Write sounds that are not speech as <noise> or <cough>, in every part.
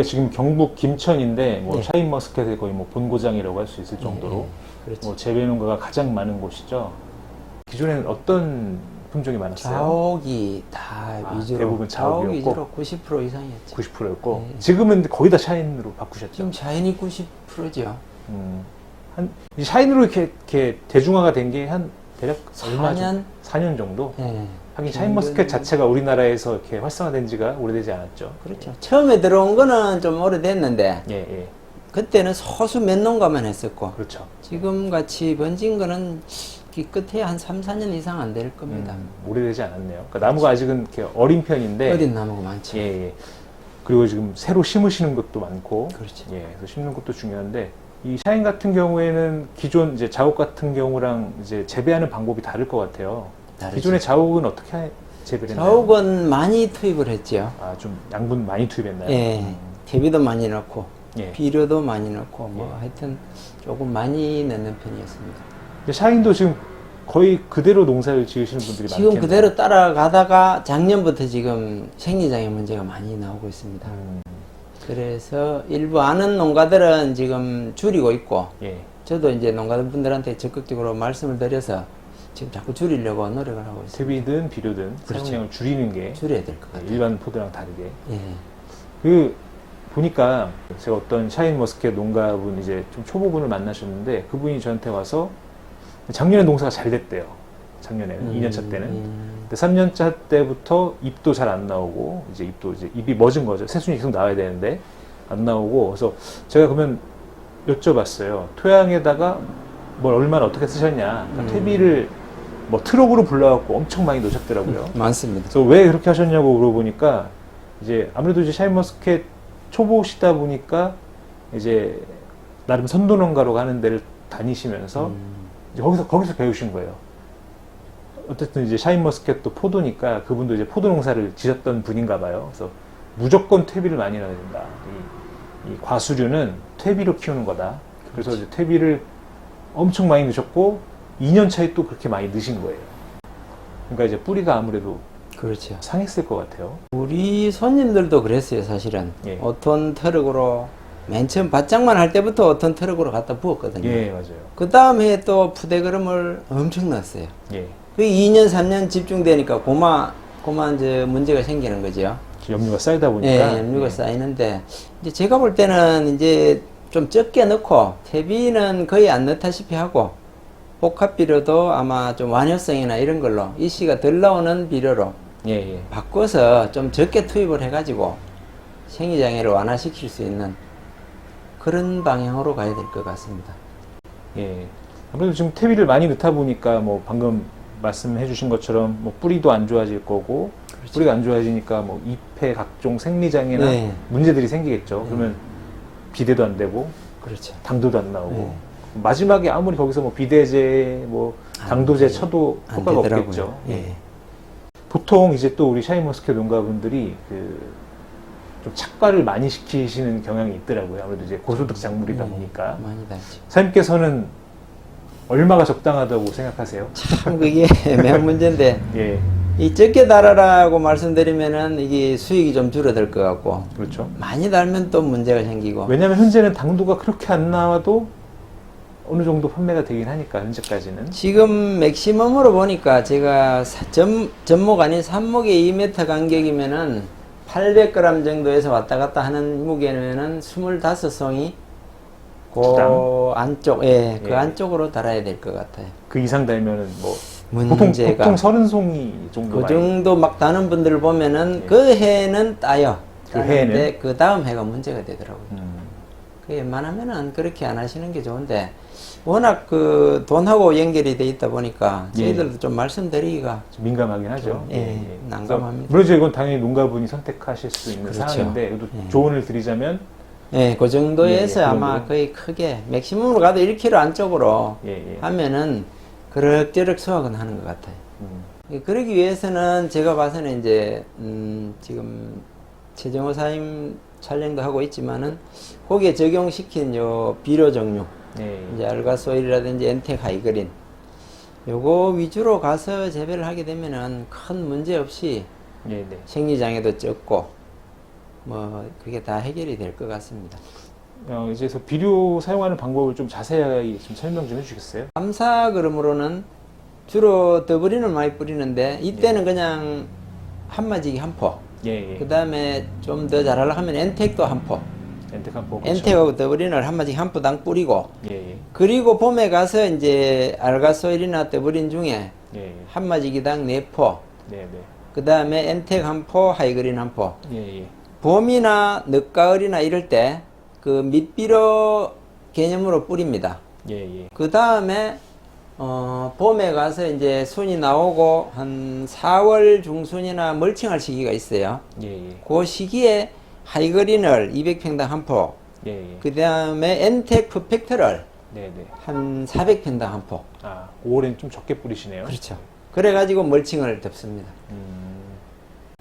여기가 지금 경북 김천인데 뭐 네. 샤인 머스켓의 거의 뭐 본고장이라고 할 수 있을 정도로 예, 그렇죠. 뭐 재배 농가가 가장 많은 곳이죠. 기존에는 어떤 품종이 많았어요? 자옥이 다 아, 위주로 대부분 자옥이었고? 위주로 90% 이상이었죠. 90%였고 네. 지금은 거의 다 샤인으로 바꾸셨죠. 지금 자연이 90%죠. 음, 한이 샤인으로 이렇게, 이렇게 대중화가 된 게 한 대략 얼마 4년? 4년 정도. 예. 하긴 샤인 머스켓 평균- 자체가 우리나라에서 이렇게 활성화된 지가 오래되지 않았죠. 그렇죠. 처음에 들어온 거는 좀 오래됐는데 예, 예. 그때는 소수 몇 농가만 했었고 그렇죠. 지금 같이 번진 거는 이 끝에 한 3, 4년 이상 안 될 겁니다. 음, 오래되지 않았네요. 그러니까 나무가 아직은 이렇게 어린 편인데. 어린 나무가 많죠. 예, 예. 그리고 지금 새로 심으시는 것도 많고. 그렇죠. 예, 그래서 심는 것도 중요한데 이 샤인 같은 경우에는 기존 이제 자옥 같은 경우랑 이제 재배하는 방법이 다를 것 같아요. 다르죠. 기존의 자옥은 어떻게 하- 재배를 했나요? 자옥은 많이 투입을 했죠. 아, 좀 양분 많이 투입했나요? 예. 음, 대비도 많이 넣고 예. 비료도 많이 넣고 뭐 예. 하여튼 조금 많이 넣는 편이었습니다. 근데 샤인도 지금 거의 그대로 농사를 지으시는 분들이 지금 많겠네요. 그대로 따라가다가 작년부터 지금 생리장애 문제가 많이 나오고 있습니다. 음, 그래서 일부 아는 농가들은 지금 줄이고 있고 예. 저도 이제 농가분들한테 적극적으로 말씀을 드려서 지금 자꾸 줄이려고 노력을 하고 있습니다. 퇴비든 비료든 그렇죠. 사용량을 줄이는 게 줄여야 될 것 같아요. 일반 포도랑 다르게. 예. 그 보니까 제가 어떤 샤인 머스켓 농가분 이제 좀 초보분을 만나셨는데 그분이 저한테 와서 작년에 농사가 잘 됐대요. 작년에는 음, 2년차 때는. 음, 근데 3년차 때부터 잎도 잘 안 나오고 이제 잎도 이제 잎이 멎은 거죠. 새순이 계속 나와야 되는데 안 나오고 그래서 제가 그러면 여쭤봤어요. 토양에다가 뭘 얼마나 어떻게 쓰셨냐. 그러니까 음. 퇴비를 뭐 트럭으로 불러갖고 엄청 많이 넣으셨더라고요. 많습니다. 그래서 왜 그렇게 하셨냐고 물어보니까 이제 아무래도 이제 샤인머스켓 초보시다 보니까 이제 나름 선도농가로 가는 데를 다니시면서 음, 이제 거기서 거기서 배우신 거예요. 어쨌든 이제 샤인머스켓도 포도니까 그분도 이제 포도 농사를 지셨던 분인가 봐요. 그래서 무조건 퇴비를 많이 넣어야 된다. 이, 이 과수류는 퇴비로 키우는 거다. 그래서 이제 퇴비를 엄청 많이 넣으셨고 2년 차에 또 그렇게 많이 넣으신 거예요. 그러니까 이제 뿌리가 아무래도 그렇죠. 상했을 것 같아요. 우리 손님들도 그랬어요, 사실은. 예. 5톤 트럭으로 맨 처음 밭장만 할 때부터 5톤 트럭으로 갖다 부었거든요. 예, 맞아요. 그 다음 해에 또 푸대그름을 엄청 넣었어요. 예. 그 2년, 3년 집중되니까 고마, 고마 이제 문제가 생기는 거죠. 염류가 쌓이다 보니까 예, 염류가 예. 쌓이는데, 이제 제가 볼 때는 이제 좀 적게 넣고, 퇴비는 거의 안 넣다시피 하고, 복합 비료도 아마 좀 완효성이나 이런 걸로, 이씨가 덜 나오는 비료로 예, 예. 바꿔서 좀 적게 투입을 해가지고, 생리장애를 완화시킬 수 있는 그런 방향으로 가야 될 것 같습니다. 예. 아무래도 지금 퇴비를 많이 넣다 보니까 뭐 방금 말씀해 주신 것처럼 뭐 뿌리도 안 좋아질 거고 그렇죠. 뿌리가 안 좋아지니까 뭐 잎에 각종 생리장애나 네. 문제들이 생기겠죠. 네. 그러면 비대도 안 되고 그렇죠. 당도도 안 나오고 네. 마지막에 아무리 거기서 뭐 비대제 뭐안 당도제 돼. 쳐도 안 효과가 되더라고요. 없겠죠. 예. 보통 이제 또 우리 샤인머스켓 농가분들이 그 좀 착과를 많이 시키시는 경향이 있더라고요. 아무래도 이제 고소득 작물이다 네, 보니까. 많이 달죠. 사장님께서는 얼마가 적당하다고 생각하세요? 참 그게 애매한 문제인데 <laughs> 예, 이 적게 달아라고 말씀드리면은 이게 수익이 좀 줄어들 것 같고 그렇죠. 많이 달면 또 문제가 생기고 왜냐하면 현재는 당도가 그렇게 안 나와도 어느 정도 판매가 되긴 하니까 현재까지는. 지금 맥시멈으로 보니까 제가 사- 전, 전목 아닌 산목의 2m 간격이면은 800g 정도에서 왔다 갔다 하는 무게면은 25송이 그? 안쪽, 예, 그 예. 안쪽으로 달아야 될 것 같아요. 그 이상 달면은 뭐 보통 문제가 보통 서른 송이 정도 그 많이. 정도 막 다는 분들 을 보면은 예. 그 해는 따요. 그 해는? 그 다음 해가 문제가 되더라고요. 음, 그 웬만하면은 그렇게 안 하시는 게 좋은데 워낙 그 돈하고 연결이 돼 있다 보니까 예. 저희들도 좀 말씀드리기가 좀 민감하긴 하죠. 예, 난감합니다. 그래서 물론 이건 당연히 농가분이 선택하실 수 있는 그렇죠. 사항인데 그래도 예. 조언을 드리자면 예, 그 정도에서 예, 예, 그 아마? 거의 크게 맥시멈으로 가도 1kg 안쪽으로 예, 예. 하면은 그럭저럭 수확은 하는 것 같아요. 음, 예, 그러기 위해서는 제가 봐서는 이제 음, 지금 최정호 사임 촬영도 하고 있지만은 거기에 적용시킨 요 비료 종류 예, 이제 알가소일이라든지 엔텍 하이그린 요거 위주로 가서 재배를 하게 되면은 큰 문제 없이 예, 네. 생리장애도 적고 뭐 그게 다 해결이 될 것 같습니다. 어, 이제 그 비료 사용하는 방법을 좀 자세하게 좀 설명 좀 해주시겠어요? 감사 그름으로는 주로 더블인을 많이 뿌리는데 이때는 그냥 한마지기 한 포. 예, 예. 그 다음에 좀 더 잘하려고 하면 엔텍도 한 포. 엔텍 한 포. 엔텍하고 더블인을 한마지기 한 포당 뿌리고 예, 예. 그리고 봄에 가서 이제 알가소일이나 더블인 중에 예, 예. 한마지기당 네 포. 네, 네. 그 다음에 엔텍 한 포, 하이그린 한 포. 예, 예. 봄이나 늦가을이나 이럴 때 그 밑비료 개념으로 뿌립니다. 예, 예. 그 다음에 어, 봄에 가서 이제 순이 나오고 한 4월 중순이나 멀칭할 시기가 있어요. 예, 예. 그 시기에 하이그린을 200평당 한 포, 예, 예. 그 다음에 엔텍 퍼펙트를 네, 네. 한 400평당 한 포. 아, 5월엔 좀 적게 뿌리시네요. 그렇죠. 그래가지고 멀칭을 덮습니다. 음.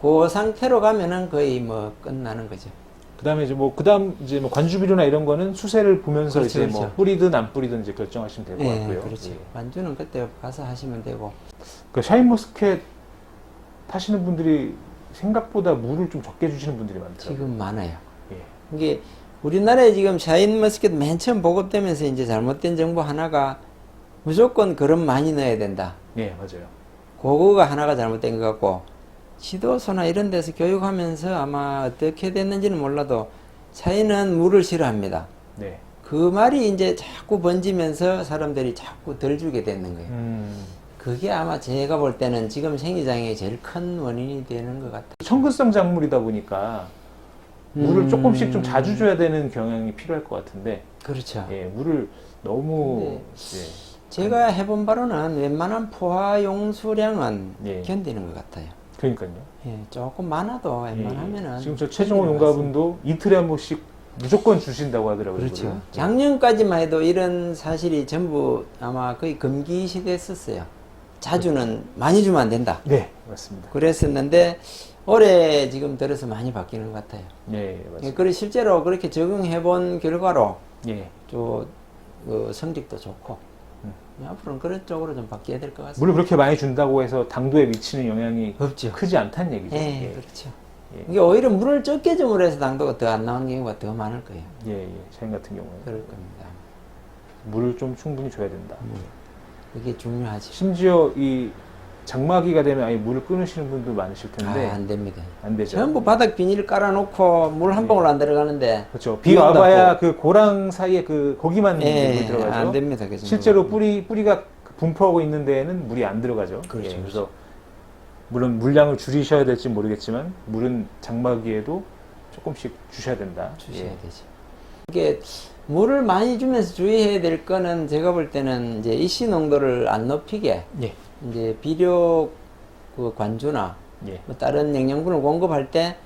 그 상태로 가면은 거의 뭐 끝나는 거죠. 그다음에 이제 뭐 그다음 이제 뭐 관주 비료나 이런 거는 수세를 보면서 그렇죠, 이제 뭐 그렇죠. 뿌리든 안 뿌리든 이제 결정하시면 될 것 예, 같고요. 그렇죠. 예. 완주는 그때 가서 하시면 되고. 그 샤인머스켓 타시는 분들이 생각보다 물을 좀 적게 주시는 분들이 많더라고요. 지금 많아요. 예. 이게 우리나라에 지금 샤인머스켓 맨 처음 보급되면서 이제 잘못된 정보 하나가 무조건 그럼 많이 넣어야 된다. 예, 맞아요. 그거가 하나가 잘못된 것 같고 지도서나 이런 데서 교육하면서 아마 어떻게 됐는지는 몰라도 샤인은 물을 싫어합니다. 네. 그 말이 이제 자꾸 번지면서 사람들이 자꾸 덜 주게 되는 거예요. 음. 그게 아마 제가 볼 때는 지금 생리장애 제일 큰 원인이 되는 것 같아요. 청근성 작물이다 보니까 물을 음. 조금씩 좀 자주 줘야 되는 경향이 필요할 것 같은데, 그렇죠. 예, 물을 너무 예, 제가 해본 바로는 웬만한 포화 용수량은 예. 견디는 것 같아요. 그러니까요. 예, 조금 많아도 예, 웬만하면은 지금 저것 농가분도 이틀에 한 번씩 무조건 주신다고 하더라고요. 그렇죠. 물을. 작년까지만 해도 이런 사실이 전부 아마 거의 금기시됐었어요. 자주는 많이 주면 안 된다. 네, 맞습니다. 그랬었는데 올해 지금 들어서 많이 바뀌는 것 같아요. 예, 예, 맞습니다. 그래 실제로 그렇게 적용해 본 결과로 예. 또그 성적도 좋고 음. 앞으로는 그런 쪽으로 좀 바뀌어야 될 것 같습니다. 물을 그렇게 많이 준다고 해서 당도에 미치는 영향이 없죠. 크지 않다는 얘기죠. 예, 예, 그렇죠. 예. 이게 오히려 물을 적게 줌으로 해서 당도가 더 안 나오는 경우가 더 많을 거예요. 예, 예. 샤인 같은 경우는 그럴 겁니다. 물을 좀 충분히 줘야 된다. 그게 중요하죠. 심지어 이 장마기가 되면 아예 물을 끊으시는 분도 많으실 텐데 아, 안 됩니다. 안 되죠. 전부 바닥 비닐 깔아놓고 물 한 방울 안 들어가는데 그렇죠. 비. 와봐야 그 고랑 사이에 그 거기만 예, 물이 들어가죠. 안 됩니다. 그 정도는. 실제로 뿌리 뿌리가 분포하고 있는 데에는 물이 안 들어가죠. 그렇죠, 예, 그래서 물론 물량을 줄이셔야 될지 모르겠지만 물은 장마기에도 조금씩 주셔야 된다. 주셔야 예. 되죠. 이게 물을 많이 주면서 주의해야 될 거는 제가 볼 때는 이제 이씨 농도를 안 높이게 예. 이제 비료 그 관주나 예. 뭐 다른 영양분을 공급할 때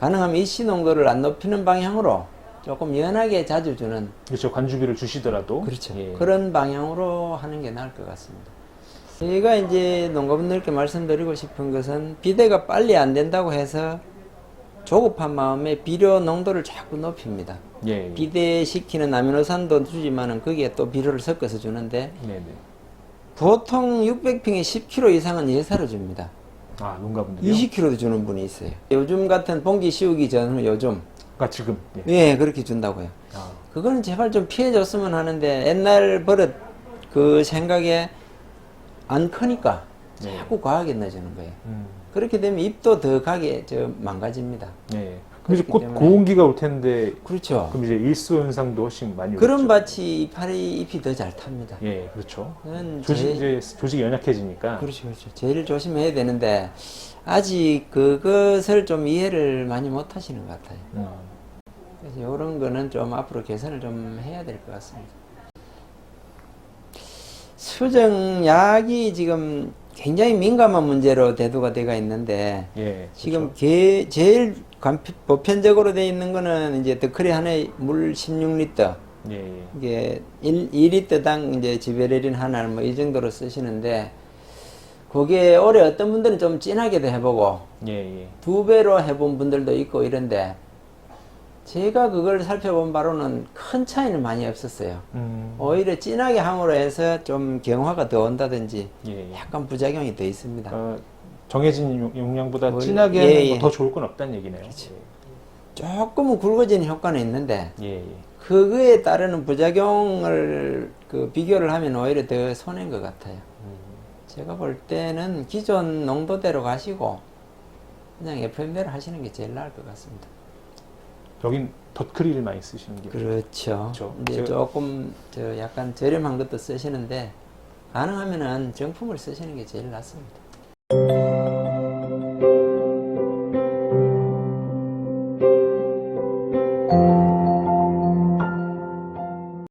가능하면 이씨 농도를 안 높이는 방향으로 조금 연하게 자주 주는 그렇죠. 관주비를 주시더라도 그렇죠. 예. 그런 방향으로 하는 게 나을 것 같습니다. 제가 이제 농가분들께 말씀드리고 싶은 것은 비대가 빨리 안 된다고 해서 조급한 마음에 비료 농도를 자꾸 높입니다. 예. 예. 비대시키는 아미노산도 주지만은 거기에 또 비료를 섞어서 주는데 네, 네. 보통 600평에 10kg 이상은 예사로 줍니다. 아, 농가분들이요? 20kg도 주는 분이 있어요. 요즘 같은 봉기 씌우기 전은 요즘 그러니까 지금 예. 예 그렇게 준다고요. 아, 그거는 제발 좀 피해줬으면 하는데 옛날 버릇 그 생각에 안 크니까 네. 자꾸 과하게 넣어주는 거예요. 음. 그렇게 되면 입도 더 가게 저 망가집니다. 예. 그럼 이제 곧 고온기가 올 텐데 그렇죠. 그럼 이제 일소 현상도 훨씬 많이 그런 오겠죠. 밭이 이파리 잎이 더 잘 탑니다. 예, 그렇죠. 그건 조직 제- 이제 조직이 연약해지니까 그렇죠, 그렇죠. 제일 조심해야 되는데 아직 그것을 좀 이해를 많이 못 하시는 것 같아요. 음. 그래서 이런 거는 좀 앞으로 개선을 좀 해야 될 것 같습니다. 수정약이 지금 굉장히 민감한 문제로 대두가 되어 있는데 예. 지금 그렇죠. 게, 제일 간피- 보편적으로 되어 있는 거는 이제 더크리 하나에 물 16리터 예, 예. 이게 1, 2리터당 이제 지베레린 하나 뭐 이 정도로 쓰시는데 그게 올해 어떤 분들은 좀 진하게도 해보고 예, 예. 두 배로 해본 분들도 있고 이런데 제가 그걸 살펴본 바로는 큰 차이는 많이 없었어요. 음. 오히려 진하게 함으로 해서 좀 경화가 더 온다든지 예, 예. 약간 부작용이 더 있습니다. 어, 정해진 용- 용량보다 뭘- 진하게 예, 하는 예. 거더 좋을 건 없다는 얘기네요. 그렇죠. 조금은 굵어지는 효과는 있는데 예, 예. 그거에 따르는 부작용을 그 비교를 하면 오히려 더 손해인 것 같아요. 제가 볼 때는 기존 농도대로 가시고 그냥 FM대로 하시는 게 제일 나을 것 같습니다. 여긴 덧크리를 많이 쓰시는 게 그렇죠. 그렇죠. 이제 조금 저 약간 저렴한 것도 쓰시는데 가능하면은 정품을 쓰시는 게 제일 낫습니다.